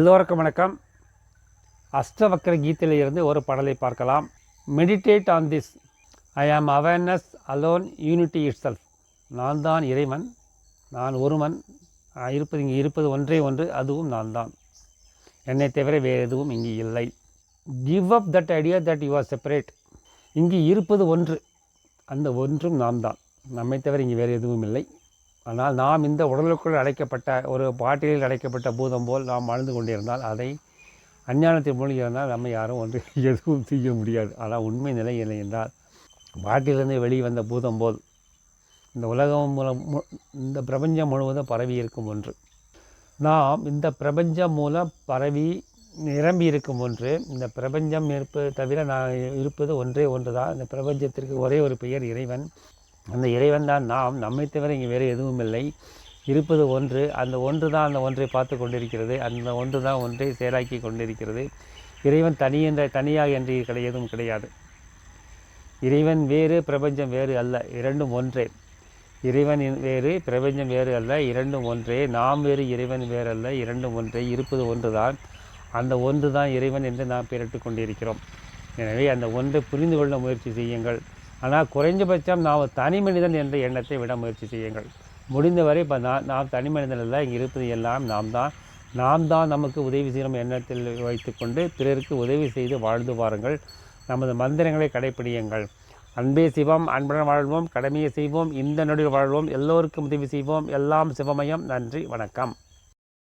எல்லோருக்கும் வணக்கம். அஷ்டவக்கர கீதையிலிருந்து ஒரு பாடலை பார்க்கலாம். Meditate on this I am awareness alone unity itself நான் தான் இறைவன் நான் ஒருவன் நான் இருப்பது இங்கே இருப்பது ஒன்றே ஒன்று அதுவும் நான் தான் என்னை தவிர வேறு எதுவும் இங்கு இல்லை. Give up that idea that you are separate இங்கு இருப்பது ஒன்று அந்த ஒன்றும் நாம் தான் நம்மை தவிர இங்கே வேறு எதுவும் இல்லை. ஆனால் நாம் இந்த உடலுக்குள் அடைக்கப்பட்ட ஒரு பாட்டிலில் அடைக்கப்பட்ட பூதம் போல் நாம் வாழ்ந்து கொண்டிருந்தால் அதை அஞ்ஞானத்தில் மூழ்கி இருந்தால் நம்ம யாரும் ஒன்று எதுவும் செய்ய முடியாது. ஆனால் உண்மை நிலை இல்லை என்றால் பாட்டிலிருந்து வெளியே வந்த பூதம் போல் இந்த உலகம் மூலம் மு- இந்த பிரபஞ்சம் முழுவதும் பரவி இருக்கும் ஒன்று. நாம் இந்த பிரபஞ்சம் மூலம் பரவி நிரம்பி இருக்கும் ஒன்று. இந்த பிரபஞ்சம் இருப்பது தவிர நான் இருப்பது ஒன்றே ஒன்று தான் இந்த பிரபஞ்சத்திற்கு ஒரே ஒரு பெயர் இறைவன். அந்த இறைவன் தான். நாம் நம்மை தவிர இங்கே வேறு எதுவும் இல்லை. இருப்பது ஒன்று. அந்த ஒன்று தான் அந்த ஒன்றை பார்த்து கொண்டிருக்கிறது. அந்த ஒன்று தான் ஒன்றை செயலாக்கி கொண்டிருக்கிறது. இறைவன் தனி என்ற தனியாக என்று கிடை எதுவும் கிடையாது. இறைவன் வேறு பிரபஞ்சம் வேறு அல்ல. இரண்டும் ஒன்றே. இறைவன் வேறு பிரபஞ்சம் வேறு அல்ல. இரண்டும் ஒன்றே. நாம் வேறு இறைவன் வேறு அல்ல. இரண்டும் ஒன்றே. இருப்பது ஒன்று தான். அந்த ஒன்று தான் இறைவன் என்று நாம் பெயரிட்டு கொண்டிருக்கிறோம். எனவே அந்த ஒன்றை புரிந்து கொள்ள முயற்சி செய்யுங்கள். ஆனால் குறைஞ்சபட்சம் நாம் தனி மனிதன் என்ற எண்ணத்தை விட முயற்சி செய்யுங்கள். முடிந்தவரை இப்போ நான் நாம் தனி மனிதன் இல்லை இங்கே இருப்பது எல்லாம் நாம் தான். நாம் தான் நமக்கு உதவி செய்யும் எண்ணத்தில் வைத்துக்கொண்டு பிறருக்கு உதவி செய்து வாழ்ந்து வாருங்கள். நமது மந்திரங்களை கடைப்பிடியுங்கள். அன்பே சிவம் அன்புடன் வாழ்வோம் கடமையை செய்வோம் இந்த நொடியில் வாழ்வோம் எல்லோருக்கும் உதவி செய்வோம். எல்லாம் சிவமயம். நன்றி வணக்கம்.